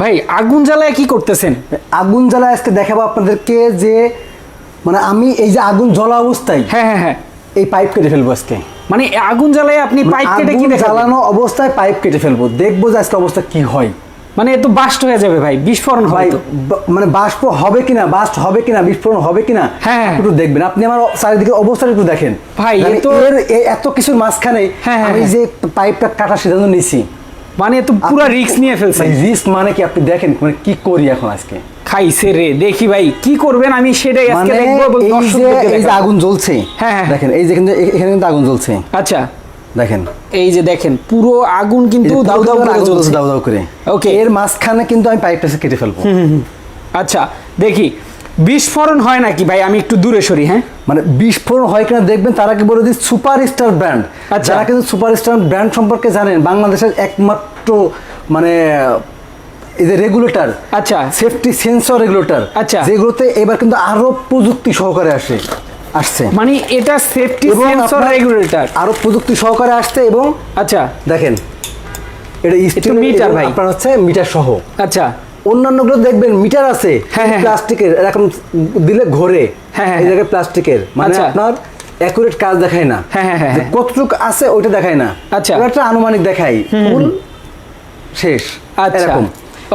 ভাই আগুন জ্বালায় কি করতেছেন? আগুন জ্বালায় আজকে দেখাবো আপনাদেরকে যে মানে আমি এই যে আগুন জ্বলা অবস্থায় হ্যাঁ হ্যাঁ হ্যাঁ। এই পাইপ কেটে ফেলব আজকে। মানে আগুন জ্বালায় আপনি পাইপ কেটে কি জ্বালানো অবস্থায় পাইপ কেটে ফেলব। দেখব যে আজকে অবস্থা কি হয়। মানে এ তো বাস্ট হয়ে যাবে ভাই বিস্ফোরণ ভাই হয় মানে বাষ্প হবে কিনা বাস্ট হবে কিনা বিস্ফোরণ হবে কিনা হ্যাঁ। একটু দেখবেন। আপনি আমার চারিদিকে অবস্থাটা একটু দেখেন। ভাই, মানে এত কিছুর মাঝখানে হ্যাঁ, হ্যাঁ, আমি হ্যাঁ। যে পাইপটা কাটার সিদ্ধান্ত নিয়েছি মানে তো পুরো রিস্ক নিয়ে ফেলছেন রিস্ক মানে কি? আপনি দেখেন মানে কি করি এখন আজকে? খাইছে রে দেখি ভাই কি করবেন? আমি সেটাই আজকে মানে দেখব এই যে। আগুন জ্বলছে হ্যাঁ, হ্যাঁ। দেখেন এই যে কিন্তু এখানে কিন্তু আগুন জ্বলছে। আচ্ছা। দেখেন। এই যে দেখেন পুরো আগুন কিন্তু দাউ দাউ করে জ্বলছে। দাউ দাউ করে। Okay. এর মাঝখানে কিন্তু আমি পাইপটা কেটে ফেলব। আচ্ছা দেখি। বিস্ফোরণ হয় নাকি? ভাই আমি একটু দূরে সরি হ্যাঁ? মানে বিস্ফোরণ হয় কিনা দেখবেন তারা কি বলে দিই সুপারস্টার ব্র্যান্ড। আচ্ছা। যারা কিন্তু সুপারস্টার ব্র্যান্ড সম্পর্কে জানেন বাংলাদেশের একমাত্র মানে এই যে রেগুলেটর আচ্ছা। সেফটি সেন্সর রেগুলেটর আচ্ছা। যেগুলোতে এবার কিন্তু আরও প্রযুক্তি সহকারে আসে আসছে। মানে এটা সেফটি সেন্সর রেগুলেটর। আরও প্রযুক্তি সহকারে আসছে এবং আচ্ছা। দেখেন এটা meter ভাই। আপনার হচ্ছে মিটার সহ। আচ্ছা। অন্যান্যগুলো দেখবেন মিটার আছে হ্যাঁ, হ্যাঁ। প্লাস্টিকের এরকম দিলে ঘোরে। হ্যাঁ, এই জায়গায় প্লাস্টিকের। মানে আচ্ছা। আপনার অ্যাকুরেট কাজ দেখায় না। কতটুকু আছে ওইটা দেখায় না। আচ্ছা। একটা আনুমানিক দেখাই ফুল শেষ। আচ্ছা। এরকম।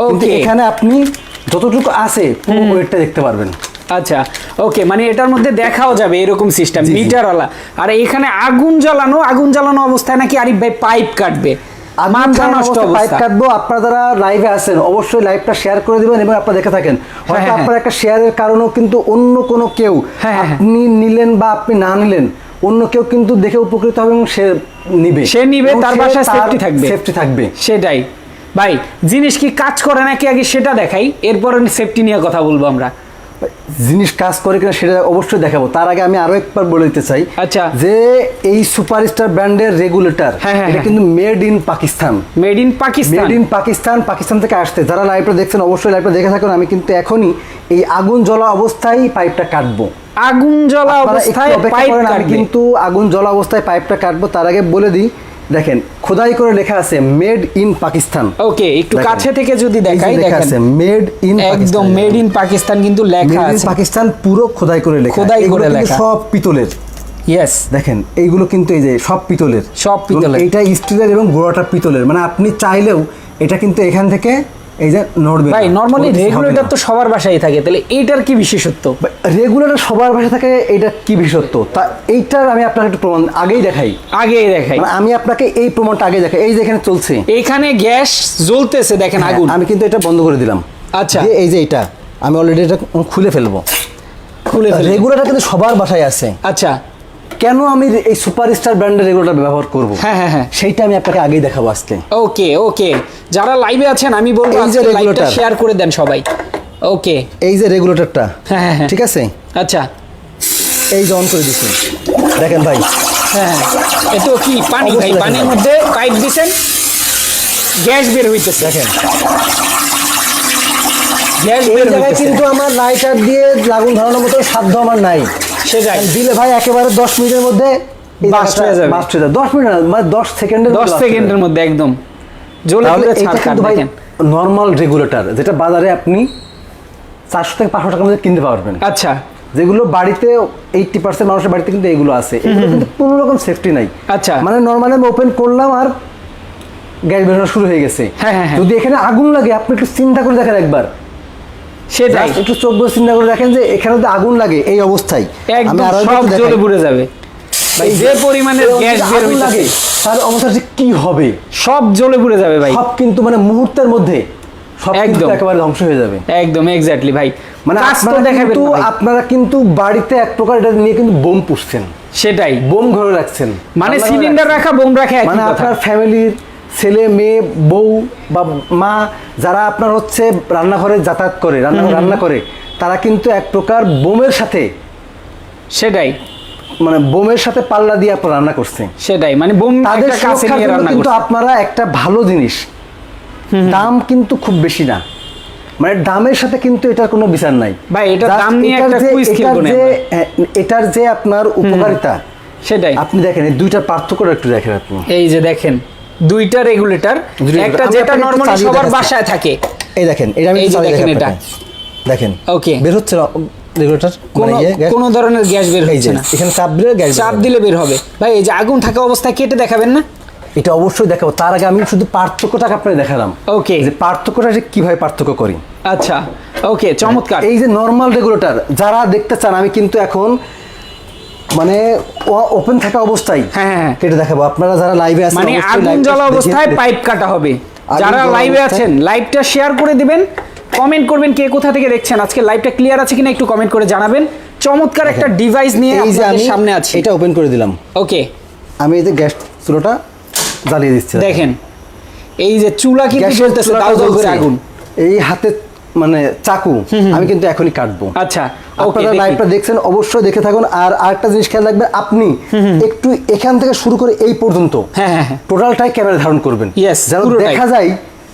কিন্তু এখানে আপনি যতটুকু আছে পুরো ওয়েটটা দেখতে পারবেন। আচ্ছা। ওকে মানে এটার মধ্যে দেখাও যাবে এরকম সিস্টেম। মিটারওয়ালা। আর এখানে আগুন জ্বালানো আগুন জ্বালানো অবস্থায় নাকি আরিফ ভাই পাইপ কাটবে? মাথা নষ্ট পাইপ কাটবো আপনারা যারা লাইভে আছেন অবশ্যই লাইভটা শেয়ার করে দিবেন এবং আপনারা দেখে থাকেন। হয়তো হ্যাঁ, আপনার একটা শেয়ারের কারণেও কিন্তু অন্য কোনো কেউ হ্যাঁ, হ্যাঁ। আপনি নিলেন বা আপনি না নিলেন অন্য কেউ কিন্তু দেখে উপকৃত হবে এবং সে নিবে। সে নিবে, তার বাসায় safety থাকবে। সেফটি থাকবে। সেটাই। ভাই জিনিস কি কাজ করে নাকি? আগে সেটা দেখাই এরপরে সেফটি নিয়ে কথা বলব আমরা। জিনিস কাজ করে কিনা সেটা অবশ্যই দেখাবো। তার আগে আমি আরও একবার বলে দিতে চাই আচ্ছা। যে এই সুপারস্টার ব্র্যান্ডের রেগুলেটর হ্যাঁ, হ্যাঁ, এটা হ্যাঁ। কিন্তু made in Pakistan. Made in Pakistan. Made in Pakistan Pakistan থেকে আসতে যারা লাইভটা দেখছেন অবশ্যই লাইভটা দেখে থাকুন। আমি কিন্তু এখনই এই আগুন জ্বলা অবস্থায় পাইপটা কাটবো। আগুন জ্বলা অবস্থায় পাইপ কিন্তু আগুন জ্বলা অবস্থায় পাইপটা কাটবো। তার আগে বলে দিই দেখেন খোদাই করে লেখা আছে মেড ইন পাকিস্তান ওকে একটু কাছে থেকে যদি দেখাই লেখা আছে মেড ইন একদম মেড ইন পাকিস্তান কিন্তু লেখা আছে। পাকিস্তান পুরো খোদাই করে লেখা। খোদাই করে লেখা। সব পিতলের। ইয়েস দেখেন এইগুলো কিন্তু এই যে সব পিতলের। সব পিতলের। এটা স্টিলের এবং গোড়াটা পিতলের। মানে আপনি চাইলেও এটা কিন্তু এখান থেকে এই যে নড়বে ভাই নরমালি রেগুলেটর তো সবার বাসায় থাকে তাহলে এইটার কি বিশেষত্ব? রেগুলেটর সবার ভাষা থাকে এটা কি বিশেষত্ব? তা এইটার আমি আপনাকে একটু প্রমাণ আগেই দেখাই। আগেই দেখাই। মানে আমি আপনাকে এই প্রমাণটা আগে দেখাই। এই যে এখানে চলছে। এইখানে গ্যাস জ্বলতেছে দেখেন হ্যাঁ, আগুন। আমি কিন্তু এটা বন্ধ করে দিলাম। আচ্ছা। এই যে এটা আমি অলরেডি এটা খুলে ফেলব। খুলে রেগুলেটর কিন্তু সবার বাসায় আছে। আচ্ছা। কেন আমি এই সুপারস্টার ব্র্যান্ডের রেগুলেটর ব্যবহার করব? হ্যাঁ হ্যাঁ হ্যাঁ। সেইটা আমি আপনাকে আগেই দেখাবো আজকে। ওকে ওকে। যারা লাইভে আছেন আমি বলব এই যে রেগুলেটর। শেয়ার করে দেন সবাই। ওকে। এই যে রেগুলেটরটা। হ্যাঁ, হ্যাঁ, হ্যাঁ। ঠিক আছে? আচ্ছা। এই যে অন করে দিচ্ছি। দেখেন ভাই। হ্যাঁ হ্যাঁ। এ কি পানি ভাই? পানির মধ্যে পাইপ দিছেন? গ্যাস বের হইতেছে। দেখেন। গ্যাস বের হইতেছে। কিন্তু আমার লাইটার দিয়ে লাগুন ধরানোর মতো সাধ্য আমার নাই। সেটাই। দিলে ভাই একেবারে দশ মিনিটের মধ্যে জায়গাটা হয়ে যাবে। burst হয়ে যাবে। দশ মিনিট মানে দশ সেকেন্ডের দশ সেকেন্ডের মধ্যে একদম। জ্বলে কিন্তু ভাই নর্মাল রেগুলেটর যেটা বাজারে আপনি চারশো থেকে পাঁচশো টাকার মধ্যে কিনতে পারবেন। আচ্ছা। যেগুলো বাড়িতে এইটটি পার্সেন্ট মানুষের বাড়িতে কিন্তু এগুলো আছে। এগুলো কিন্তু কোনো রকম সেফটি নাই। আচ্ছা। মানে নর্মালি আমি ওপেন করলাম আর গ্যাস বেরোনো শুরু হয়ে গেছে। হ্যাঁ, হ্যাঁ, হ্যাঁ। যদি এখানে আগুন লাগে আপনি একটু চিন্তা করে দেখেন একবার। সেটাই। একটু চোখ বলে চিন্তা করে দেখেন যে এখানে যদি আগুন লাগে এই অবস্থায়। একদম আরও সব জ্বলে পুড়ে যাবে। ভাই যে পরিমাণের গ্যাস বের লাগে হইতেছে। তাহলে অবস্থা যে কি হবে? সব জ্বলে পুড়ে যাবে ভাই। সব কিন্তু মানে মুহূর্তের মধ্যে একদম। একেবারে ধ্বংস হয়ে যাবে। একদম এক্স্যাক্টলি ভাই। মানে তো আপনারা কিন্তু আপনারা কিন্তু বাড়িতে এক প্রকার এটা নিয়ে কিন্তু বোম পুষছেন। সেটাই। বোম ঘরে রাখছেন। মানে সিলিন্ডার রাখা বোম রাখা মানে আপনার ফ্যামিলির ছেলে মেয়ে বউ বা মা যারা আপনার হচ্ছে রান্নাঘরে যাতায়াত করে রান্না রান্না করে তারা কিন্তু এক প্রকার বোমের সাথে সেটাই। মানে বোমের সাথে পাল্লা দিয়ে আপনার রান্না করছে সেটাই মানে বোম তাদের কাছে নিয়ে রান্না কিন্তু আপনারা একটা ভালো জিনিস। দাম কিন্তু খুব বেশি না। মানে দামের সাথে কিন্তু এটার কোনো বিচার নাই। ভাই, এটার দাম নিয়ে একটা যে- খেলব না। হ্যাঁ, এটার যে আপনার উপকারিতা সেটাই। আপনি দেখেন এই দুইটার পার্থক্যটা একটু দেখেন আপনি। এই যে দেখেন দুইটা রেগুলেটর একটা যেটা নরমালি সবার বাসায় থাকে। এই দেখেন এটা আমি চালিয়ে দেখেন এটা। দেখেন Okay. বের হচ্ছে রেগুলেটর কোনো কোনো ধরনের গ্যাস বের হচ্ছে না। এখানে চাপ দিলে গ্যাস চাপ দিলে বের হবে। ভাই এই যে আগুন থাকা অবস্থায় কেটে দেখাবেন না? এটা অবশ্যই দেখাবো। তার আগে আমি শুধু পার্থক্যটা আপনাকে দেখালাম। ওকে যে পার্থক্যটা যে কীভাবে পার্থক্য করি। আচ্ছা। ওকে চমৎকার। এই যে নর্মাল রেগুলেটর যারা দেখতে চান আমি কিন্তু এখন মানে ওপেন থাকা অবস্থায় হ্যাঁ, হ্যাঁ, হ্যাঁ। কেটে দেখাবো। আপনারা যারা লাইভে আছেন মানে আগুন জ্বলা অবস্থায় পাইপ কাটা হবে। যারা লাইভে আছেন লাইভটা শেয়ার করে দিবেন কমেন্ট করবেন কে কোথা থেকে দেখছেন আজকে লাইভটা ক্লিয়ার আছে কিনা একটু কমেন্ট করে জানাবেন। চমৎকার একটা ডিভাইস নিয়ে এই যে আপনাদের আমি সামনে আছি। এটা ওপেন করে দিলাম। ওকে আমি এই যে গ্যাস চুলোটা জ্বালিয়ে দিচ্ছি। দেখেন এই যে চুলা কিন্তু গ্যাসের জ্বলতেছে দাউ দাউ করে আগুন। এই হাতে মানে চাকু আমি কিন্তু এখনই কাটবো। আচ্ছা আপনারা লাইভটা দেখছেন অবশ্যই দেখে থাকুন। আর আরেকটা জিনিস খেয়াল রাখবেন আপনি একটু এখান থেকে শুরু করে এই পর্যন্ত হ্যাঁ, হ্যাঁ, হ্যাঁ। টোটালটাই ক্যামেরা ধারণ করবেন। যেন দেখা যায়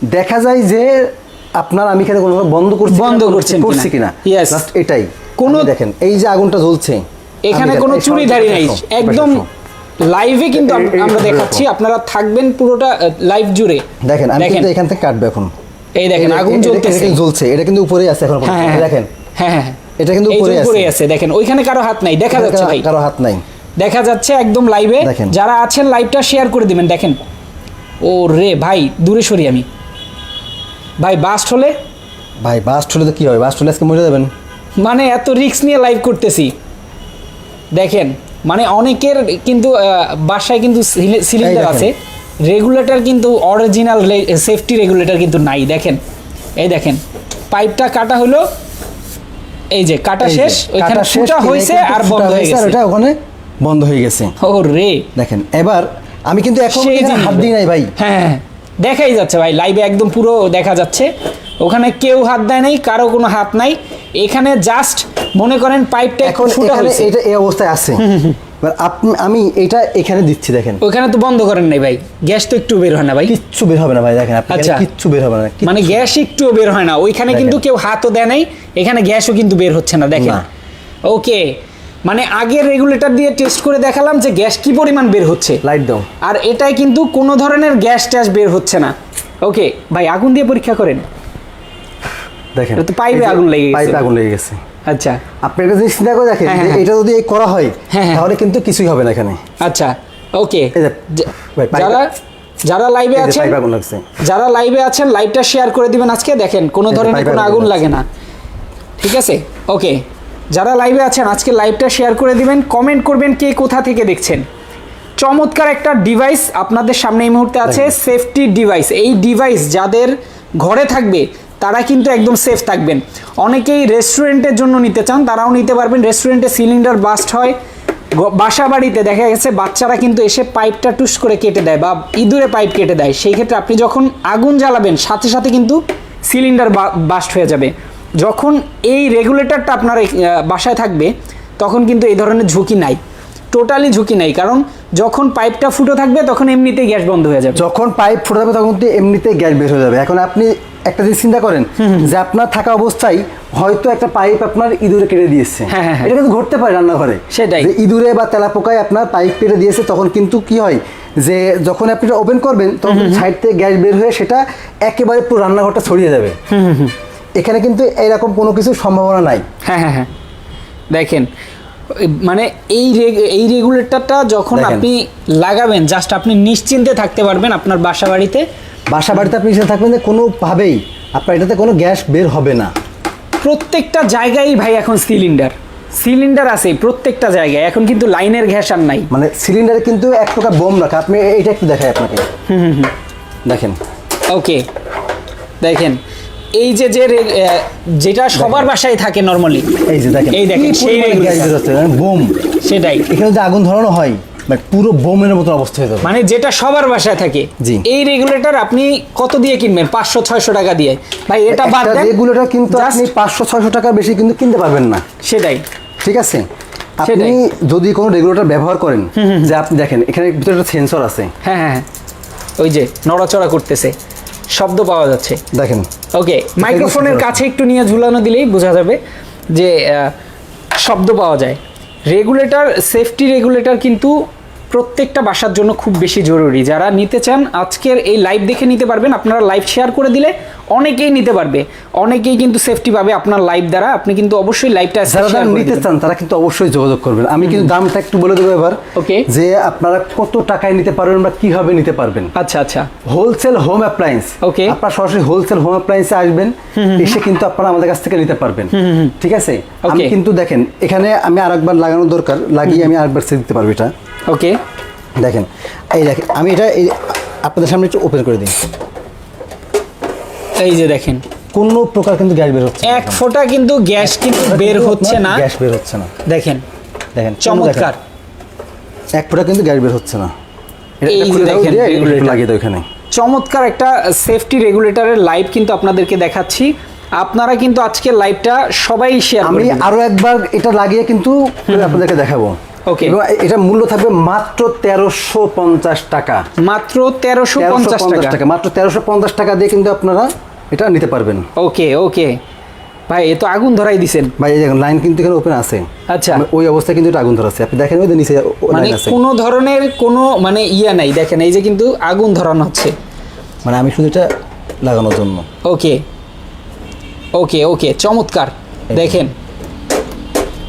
দেখা যায় যে আপনার আমি এখানে কোনো বন্ধ করছি বন্ধ করছেন করছি কিনা। জাস্ট এটাই। কোনো- দেখেন এই যে আগুনটা জ্বলছে এখানে কোনো দেখেন, চুরি দাঁড়ি নাই। একদম। লাইভে কিন্তু আমরা দেখাচ্ছি আপনারা থাকবেন পুরোটা লাইভ জুড়ে। দেখেন আমি কিন্তু এখান থেকে কাটবো এখন। এই দেখেন আগুন জ্বলতেছে। জ্বলছে এটা কিন্তু উপরেই আছে এখন হ্যাঁ হ্যাঁ দেখেন। হ্যাঁ হ্যাঁ এটা কিন্তু এই যে উপরে আছে। উপরে আছে দেখেন ওইখানে কারও হাত নাই দেখা যাচ্ছে ভাই। কারও হাত নাই। দেখা যাচ্ছে একদম লাইভে যারা আছেন লাইভটা শেয়ার করে দিবেন দেখেন। ও রে ভাই দূরে সরি আমি। ভাই বাস্ট হলে? ভাই বাস্ট হলে তো কি হবে বাস্ট হলে আজকে মরে যাবেন। মানে এত রিস্ক নিয়ে লাইভ করতেছি। দেখেন মানে অনেকের কিন্তু বাসায় কিন্তু সিলিন্ডার। আছে। রেগুলেটর কিন্তু অরিজিনাল সেফটি রেগুলেটর কিন্তু নাই দেখেন। এই দেখেন পাইপটা কাটা হলো এই যে কাটা শেষ ওইখানে ফুটা হয়েছে আর বন্ধ হয়ে গেছে। ওটা ওখানে বন্ধ হয়ে গেছে। ও রে দেখেন এবার আমি কিন্তু এখন হাত দিই নাই ভাই। হ্যাঁ হ্যাঁ, দেখাই যাচ্ছে ভাই লাইভে একদম পুরো দেখা যাচ্ছে। ওখানে কেউ হাত দেয় নাই কারও কোনো হাত নাই। এখানে জাস্ট মনে করেন পাইপটা এখন ফুটা হয়েছে। এটা এই অবস্থায় আছে। এবার আপনি আমি এটা এখানে দিচ্ছি দেখেন। ওখানে তো বন্ধ করেন নাই ভাই। গ্যাস তো একটু বের হয় না ভাই। কিচ্ছু বের হবে না ভাই দেখেন আপনি আচ্ছা। কিচ্ছু বের হবে না। মানে গ্যাস একটু বের হয় না। ওইখানে কিন্তু কেউ হাতও দেয় নাই এখানে গ্যাসও কিন্তু বের হচ্ছে না দেখেন। ওকে। মানে আগের রেগুলেটর দিয়ে টেস্ট করে দেখালাম যে গ্যাস কি পরিমাণ বের হচ্ছে। লাইট দাও। আর এটাই কিন্তু কোনো ধরনের গ্যাস ট্যাস বের হচ্ছে না। ওকে ভাই আগুন দিয়ে পরীক্ষা করেন। দেখেন তো পাইপে আগুন লেগে গেছে। পাইপে আগুন লেগে গেছে। আচ্ছা। আপনি একটা জিনিস চিন্তা করে দেখেন হ্যাঁ, হ্যাঁ। এটা যদি এই করা হয় হ্যাঁ। তাহলে কিন্তু কিছুই হবে না এখানে। আচ্ছা ওকে। যারা যারা লাইভে আছেন যারা লাইভে আছেন লাইভটা শেয়ার করে দিবেন আজকে। দেখেন কোনো ধরনের কোনো আগুন লাগে না। ঠিক আছে? ওকে। যারা লাইভে আছেন আজকে লাইভটা শেয়ার করে দিবেন। কমেন্ট করবেন কে কোথা থেকে দেখছেন। চমৎকার একটা ডিভাইস আপনাদের সামনে এই মুহূর্তে আছে। সেফটি ডিভাইস এই ডিভাইস যাদের ঘরে থাকবে তারা কিন্তু একদম সেফ থাকবেন। অনেকেই রেস্টুরেন্টের জন্য নিতে চান, তারাও নিতে পারবেন। রেস্টুরেন্টে সিলিন্ডার বাস্ট হয়। বাসা বাড়িতে দেখা গেছে বাচ্চারা কিন্তু এসে পাইপটা টুস করে কেটে দেয় বা ইঁদুরে পাইপ কেটে দেয়। সেই ক্ষেত্রে আপনি যখন আগুন জ্বালাবেন, সাথে সাথে কিন্তু সিলিন্ডার বাস্ট হয়ে যাবে। যখন এই রেগুলেটরটা আপনার বাসায় থাকবে, তখন কিন্তু এই ধরনের ঝুঁকি নাই। টোটালি ঝুঁকি নাই। কারণ যখন পাইপটা ফুটো থাকবে, তখন এমনিতেই গ্যাস বন্ধ হয়ে যাবে। যখন পাইপ ফুটে যাবে তখন এমনিতেই গ্যাস বের হয়ে যাবে। এখন আপনি একটা জিনিস চিন্তা করেন যে আপনার থাকা অবস্থায় হয়তো একটা পাইপ আপনার ইঁদুরে কেটে দিয়েছে। হ্যাঁ, হ্যাঁ, হ্যাঁ। এটা কিন্তু ঘটতে পারে রান্নাঘরে। সেটাই। ইঁদুরে বা তেলাপোকায় আপনার পাইপ কেটে দিয়েছে তখন কিন্তু কি হয় যে যখন আপনি ওপেন করবেন তখন সাইড থেকে গ্যাস বের হয়ে সেটা একেবারে পুরো রান্নাঘরটা ছড়িয়ে যাবে। এখানে কিন্তু এরকম কোনো কিছু সম্ভাবনা নাই। হ্যাঁ হ্যাঁ হ্যাঁ। দেখেন মানে এই এই রেগুলেটরটা যখন আপনি লাগাবেন জাস্ট আপনি নিশ্চিন্তে থাকতে পারবেন আপনার বাসা বাড়িতে বাসা বাড়িতে আপনি হিসেবে থাকবেন যে কোনোভাবেই আপনার এটাতে কোনো গ্যাস বের হবে না। প্রত্যেকটা জায়গায় ভাই এখন সিলিন্ডার। সিলিন্ডার আছে প্রত্যেকটা জায়গায় এখন কিন্তু লাইনের গ্যাস আর নাই। মানে সিলিন্ডারে কিন্তু এক প্রকার বোম রাখা। আপনি এইটা একটু দেখাই আপনাকে। হুম হুম দেখেন। ওকে। দেখেন এই যে যে যেটা সবার বাসায় থাকে নর্মালি এই যে দেখেন এই দেখেন, সেই বোম। সেটাই। এখানে যদি আগুন ধরানো হয় পুরো বোমের মতো অবস্থা হয়ে যাবে। মানে যেটা সবার বাসায় থাকে। জি। এই রেগুলেটর আপনি কত দিয়ে কিনবেন? পাঁচশো ছয়শো টাকা দিয়ে। ভাই এটা বাদ রেগুলেটর কিন্তু আপনি পাঁচশো ছয়শো টাকা বেশি কিন্তু কিনতে পারবেন না। সেটাই। ঠিক আছে? আপনি। যদি কোনো রেগুলেটর ব্যবহার করেন যে আপনি দেখেন এখানে ভিতরে একটা সেন্সর আছে। হ্যাঁ হ্যাঁ হ্যাঁ। ওই যে নড়াচড়া করতেছে। শব্দ পাওয়া যাচ্ছে। দেখেন। ওকে মাইক্রোফোনের কাছে একটু নিয়ে ঝুলানো দিলেই বোঝা যাবে যে শব্দ পাওয়া যায়। রেগুলেটর সেফটি রেগুলেটর কিন্তু প্রত্যেকটা বাসার জন্য খুব বেশি জরুরি। যারা নিতে চান আজকের এই লাইভ দেখে নিতে পারবেন আপনারা লাইভ শেয়ার করে দিলে অনেকেই নিতে পারবে। অনেকেই কিন্তু সেফটি পাবে আপনার লাইভ দ্বারা। আপনি কিন্তু অবশ্যই লাইভটা যারা যারা নিতে চান তারা কিন্তু অবশ্যই যোগাযোগ করবেন। আমি কিন্তু দামটা একটু বলে দেবো এবার Okay. যে আপনারা কত টাকায় নিতে পারবেন বা কীভাবে নিতে পারবেন। আচ্ছা আচ্ছা। হোলসেল হোম অ্যাপ্লায়েন্স ওকে আপনারা সরাসরি হোলসেল হোম অ্যাপ্লায়েন্সে আসবেন এসে কিন্তু আপনারা আমাদের কাছ থেকে নিতে পারবেন। ঠিক আছে? আমি কিন্তু দেখেন এখানে আমি আরেকবার লাগানো দরকার লাগিয়ে আমি আরেকবার দিতে পারব এটা। ওকে। দেখেন এই দেখেন আমি এটা এই আপনাদের সামনে একটু ওপেন করে দিই। এই যে দেখেন। কোনো প্রকার কিন্তু গ্যাস বের হচ্ছে এক ফোঁটা কিন্তু গ্যাস কিন্তু বের হচ্ছে না। গ্যাস বের হচ্ছে না। দেখেন দেখেন চমৎকার। এক ফোঁটা কিন্তু গ্যাস বের হচ্ছে না। লাগিয়ে দাও এখানে। চমৎকার একটা সেফটি রেগুলেটরের লাইভ কিন্তু আপনাদেরকে দেখাচ্ছি। আপনারা কিন্তু আজকে লাইভটা সবাই শেয়ার আমি আরও একবার এটা লাগিয়ে কিন্তু আপনাদেরকে দেখাবো। এবং এটা মূল্য থাকবে মাত্র তেরোশো পঞ্চাশ টাকা। মাত্র তেরোশো পঞ্চাশ টাকা। মাত্র তেরোশো পঞ্চাশ টাকা দিয়ে কিন্তু আপনারা এটা নিতে পারবেন। ওকে ওকে ভাই এ তো আগুন ধরাই দিছেন। ভাই দেখুন লাইন কিন্তু এখানে ওপেন আছে। আচ্ছা। ওই অবস্থায় কিন্তু আগুন ধরা আছে আপনি দেখেন ওই যে নিচে মানে কোনো ধরনের কোনো মানে ইয়া নাই। দেখেন এই যে কিন্তু আগুন ধরানো হচ্ছে। মানে আমি শুধু এটা লাগানোর জন্য। ওকে ওকে ওকে চমৎকার। দেখেন।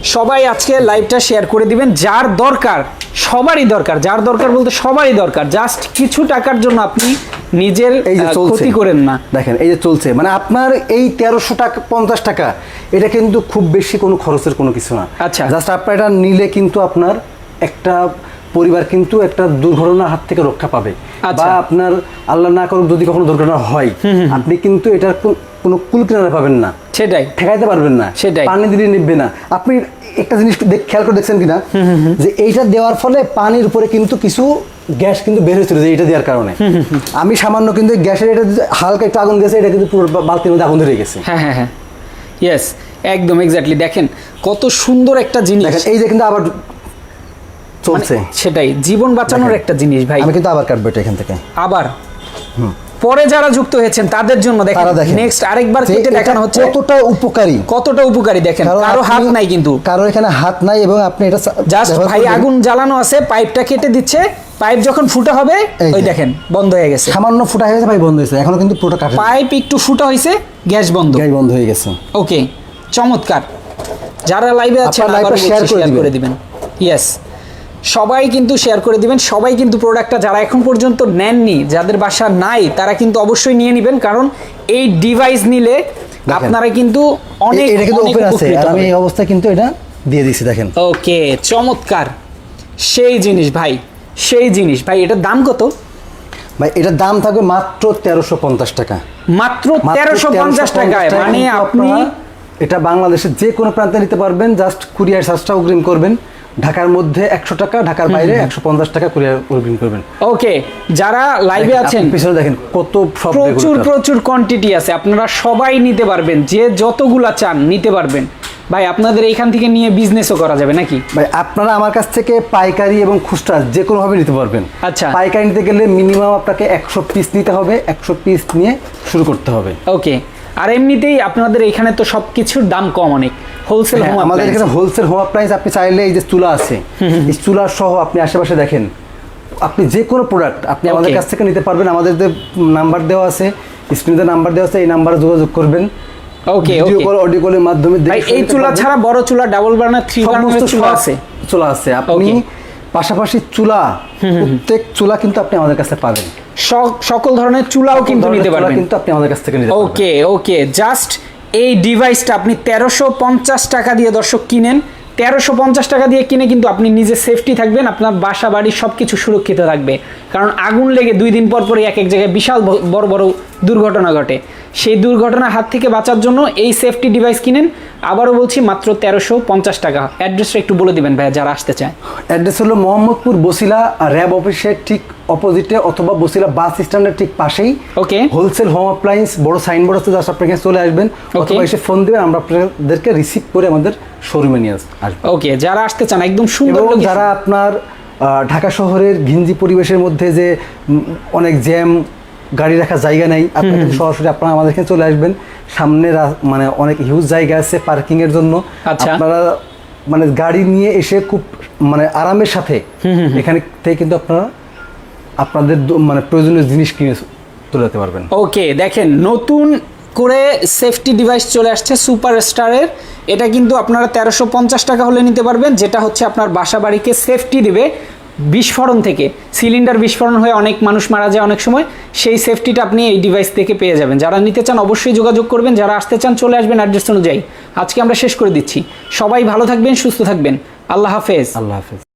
সবাই আজকে লাইভটা শেয়ার করে দিবেন। যার দরকার সবারই দরকার। যার দরকার বলতে সবারই দরকার। জাস্ট কিছু টাকার জন্য আপনি নিজের এই যে ক্ষতি করেন না। দেখেন এই যে চলছে। মানে আপনার এই তেরোশো টাকা পঞ্চাশ টাকা এটা কিন্তু খুব বেশি কোনো খরচের কোনো কিছু না। আচ্ছা। জাস্ট আপনার এটা নিলে কিন্তু আপনার একটা পরিবার কিন্তু একটা দুর্ঘটনার হাত থেকে রক্ষা পাবে। আচ্ছা। বা আপনার আল্লাহ না করুক যদি কখনো দুর্ঘটনা হয় আপনি কিন্তু এটার কোন- কুল কিনারা পাবেন না। সেটাই। ঠেকাইতে পারবেন না। সেটাই। পানি দিলে নিবে না। আপনি একটা জিনিস খেয়াল করে দেখছেন কিনা? যে এইটা দেওয়ার ফলে পানির উপরে কিন্তু কিছু গ্যাস কিন্তু বের হয়েছিল যে এটা দেওয়ার কারণে। আমি সামান্য কিন্তু গ্যাসের এটা হালকা একটু আগুন দিয়েছে এটা কিন্তু পুরো বালতির মধ্যে আগুন ধরে গেছে। হ্যাঁ হ্যাঁ হ্যাঁ। ইয়েস একদম এক্স্যাক্টলি দেখেন কত সুন্দর একটা জিনিস। দেখেন এই যে কিন্তু আবার চলছে। মানে সেটাই জীবন বাঁচানোর একটা জিনিস ভাই। আমি কিন্তু আবার কাটবো এটা এখান থেকে। আবার? পরে যারা যুক্ত হয়েছেন তাদের জন্য দেখেন নেক্সট আরেকবার কেটে দেখানো হচ্ছে কতটা উপকারী? কতটা উপকারী দেখেন কারও হাত নাই কিন্তু। কারও এখানে হাত নাই এবং আপনি এটা জাস্ট ভাই আগুন জ্বালানো আছে পাইপটা কেটে দিচ্ছে পাইপ যখন ফুটা হবে ওই দেখেন বন্ধ হয়ে গেছে। সামান্য ফুটা হয়েছে ভাই বন্ধ হয়েছে। এখনও কিন্তু পুরোটা কাটে পাইপ একটু ফুটা হয়েছে গ্যাস বন্ধ। গ্যাস বন্ধ হয়ে গেছে। ওকে চমৎকার। যারা লাইভে আছেন শেয়ার করে দিবেন। ইয়েস সবাই কিন্তু শেয়ার করে দিবেন। সবাই কিন্তু প্রোডাক্টটা যারা এখন পর্যন্ত নেননি যাদের বাসা নাই তারা কিন্তু অবশ্যই নিয়ে নেবেন। কারণ এই ডিভাইস নিলে আপনারা কিন্তু অনেক এটা কিন্তু ওপেন আছে। আমি এই অবস্থায় কিন্তু এটা দিয়ে দিছি দেখেন। ওকে চমৎকার। সেই জিনিস ভাই সেই জিনিস। ভাই এটার দাম কত? ভাই এটার দাম থাকবে মাত্র তেরোশো পঞ্চাশ টাকা। মাত্র তেরোশো পঞ্চাশ 1350 টাকায়। টাকায় মানে আপনি এটা বাংলাদেশের যে কোনো প্রান্তে নিতে পারবেন। জাস্ট কুরিয়ার চার্জটা অগ্রিম করবেন। ঢাকার মধ্যে একশো টাকা ঢাকার বাইরে একশো পঞ্চাশ টাকা কুরিয়ার করবেন। ওকে যারা লাইভে আছেন পিছনে দেখেন কত প্রচুর প্রচুর কোয়ান্টিটি আছে আপনারা সবাই নিতে পারবেন যে যতগুলা চান নিতে পারবেন। ভাই আপনাদের এইখান থেকে নিয়ে বিজনেসও করা যাবে নাকি? ভাই আপনারা আমার কাছ থেকে পাইকারি এবং খুচরা যে কোনোভাবে নিতে পারবেন। আচ্ছা। পাইকারি নিতে গেলে মিনিমাম আপনাকে একশো পিস নিতে হবে একশো পিস নিয়ে শুরু করতে হবে। ওকে আর এমনিতেই আপনাদের এখানে তো সব কিছুর দাম কম অনেক। হোলসেল হ্যাঁ, আমাদের এখানে হোলসেল হোম প্রাইস আপনি চাইলে এই যে চুলা আছে এই চুলা সহ আপনি আশেপাশে দেখেন আপনি যে কোনো প্রোডাক্ট আপনি আমাদের কাছ থেকে নিতে পারবেন আমাদের যে নাম্বার দেওয়া আছে স্ক্রিনে নাম্বার দেওয়া আছে এই নাম্বারে যোগাযোগ করবেন। ওকে ভিডিও কল অডিও কলের মাধ্যমে এই চুলা ছাড়া বড় চুলা ডাবল বার্নার থ্রি বার্নার চুলা আছে। চুলা আছে। আপনি পাশাপাশি চুলা প্রত্যেক চুলা কিন্তু আপনি আমাদের কাছে পাবেন। সকল ধরনের চুলাও কিন্তু নিতে পারবেন। কিন্তু আপনি আমাদের কাছ থেকে নিতে পারবেন। ওকে ওকে জাস্ট এই ডিভাইসটা আপনি তেরোশো পঞ্চাশ টাকা দিয়ে দর্শক কিনেন। তেরোশো পঞ্চাশ টাকা দিয়ে কিনে কিন্তু আপনি নিজে সেফটি থাকবেন, আপনার বাসা, বাড়ি সব কিছু সুরক্ষিত থাকবে। কারণ আগুন লেগে দুই দিন পর পরে এক এক জায়গায় বিশাল বড় বড় দুর্ঘটনা ঘটে। সেই দুর্ঘটনার হাত থেকে বাঁচার জন্য এই সেফটি ডিভাইস কিনেন। আবারও বলছি মাত্র তেরোশো পঞ্চাশ টাকা। অ্যাড্রেসটা একটু বলে দিবেন ভাইয়া যারা আসতে চায়। অ্যাড্রেস হলো মোহাম্মদপুর বসিলা র্যাব অফিসের ঠিক অপোজিটে অথবা বসিলা বাস স্ট্যান্ডের ঠিক পাশেই। ওকে হোলসেল হোম অ্যাপ্লায়েন্স বড় সাইনবোর্ড আছে জাস্ট আপনি এখানে চলে আসবেন। অথবা এসে ফোন দিবেন আমরা আপনাদেরকে রিসিভ করে আমাদের শোরুমে নিয়ে আস- আসব। ওকে যারা আসতে চান একদম সুন্দর যারা আপনার ঢাকা শহরের ঘিঞ্জি পরিবেশের মধ্যে যে অনেক জ্যাম গাড়ি রাখার জায়গা নাই। আপনি সরাসরি আপনারা আমাদের এখানে চলে আসবেন। সামনে মানে অনেক হিউজ জায়গা আছে পার্কিং এর জন্য। আচ্ছা। আপনারা মানে গাড়ি নিয়ে এসে খুব মানে আরামের সাথে এখানে থেকে কিন্তু আপনারা আপনাদের মানে প্রয়োজনীয় জিনিস কিনে তুলে যেতে পারবেন। ওকে দেখেন নতুন করে সেফটি ডিভাইস চলে আসছে সুপার স্টারের এটা কিন্তু আপনারা তেরোশো পঞ্চাশ টাকা হলে নিতে পারবেন যেটা হচ্ছে আপনার বাসা বাড়িকে সেফটি দিবে। বিস্ফোরণ থেকে, সিলিন্ডার বিস্ফোরণ হয়ে অনেক মানুষ মারা যায় অনেক সময়, সেই সেফটিটা আপনি এই ডিভাইস থেকে পেয়ে যাবেন। যারা নিতে চান অবশ্যই যোগাযোগ করবেন, যারা আসতে চান চলে আসবেন অ্যাড্রেস অনুযায়ী। আজকে আমরা শেষ করে দিচ্ছি। সবাই ভালো থাকবেন, সুস্থ থাকবেন। আল্লাহ হাফেজ। আল্লাহ হাফেজ।